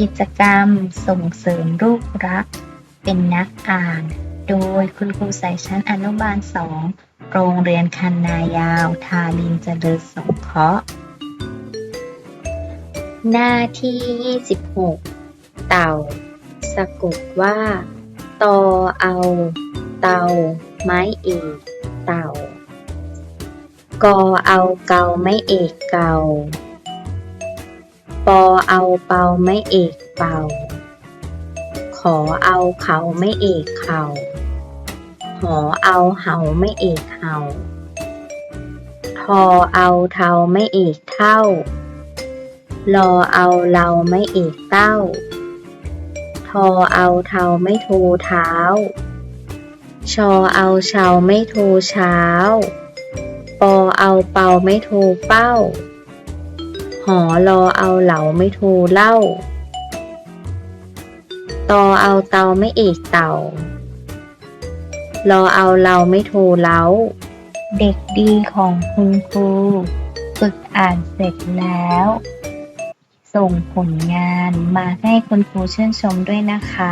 กิจกรรมส่งเสริมรูปรักษ์เป็นนักอ่าน โดยคุณครูสายชั้นอนุบาลสองโรงเรียนคันนายาว ทาลินเจริญสงเคราะห์ หน้าที่ 26 เต่า สะกดว่า ตอเอา เตา ไม้เอกเต่ากอเอาเกาไม่เอกเก่า ปอเอาเปาไม่เอกเป่า ขอเอาเขาไม่เอกเขาหอเอาเหาไม่เอกเหาทอเอาเทาไม่เอกเท่ารอเอาเราไม่เอกเต้า ทอเอาเทาไม่โทเท้า ชอเอาเชาไม่โทเช้า ปอเอาเปาไม่โทเป้า อรอเอาเหลาไม่โทเล่า ตอเอาเตาไม่เอกเต่า รอเอาเราไม่โทเล้า เด็กดีของคุณครูฝึกอ่านเสร็จแล้ว ส่งผลงานมาให้คุณครูชื่นชมด้วยนะคะ